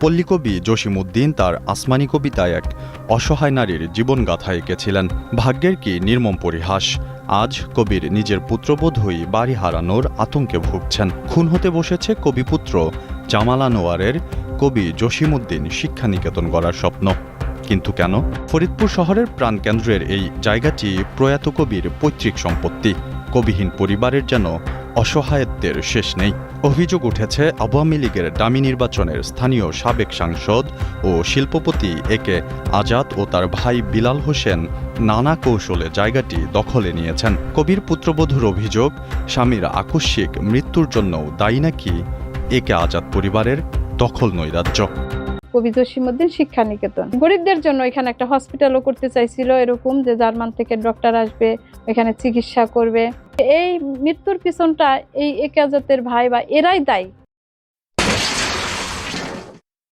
পল্লীকবি জসিমউদ্দিন তার আসমানি কবিতায় এক অসহায় নারীর জীবনগাথা এঁকেছিলেন, ভাগ্যের কি নির্মম পরিহাস? আজ কবির নিজের পুত্রবোধই বাড়ি হারানোর আতঙ্কে ভুগছেন। খুন হতে বসেছে কবিপুত্র জামাল আনোয়ারের কবি জসিমউদ্দিন শিক্ষানিকেতন গড়ার স্বপ্ন। কিন্তু কেন? ফরিদপুর শহরের প্রাণকেন্দ্রের এই জায়গাটি প্রয়াত কবির পৈতৃক সম্পত্তি। কবিহীন পরিবারের যেন অসহায়ত্বের শেষ নেই। অভিযোগ উঠেছে, আওয়ামী লীগের ডামি নির্বাচনের স্থানীয় সাবেক সাংসদ ও শিল্পপতি একে আজাদ ও তার ভাই বিলাল হোসেন নানা কৌশলে জায়গাটি দখলে নিয়েছেন। কবির পুত্রবধূর অভিযোগ, স্বামীর আকস্মিক মৃত্যুর জন্যও দায়ী নাকি একে আজাদ পরিবারের দখল নৈরাজ্য? কবি জসিমুদ্দিন শিক্ষা নিকেতন গরিবদের জন্য এখানে একটা হসপিটালও করতে চাইছিল এরকম, যে জার্মান থেকে ডক্টর আসবে, এখানে চিকিৎসা করবে। এই মৃত্যুর পিছনটা এই একাজাতের ভাই বা এরাই দায়ী।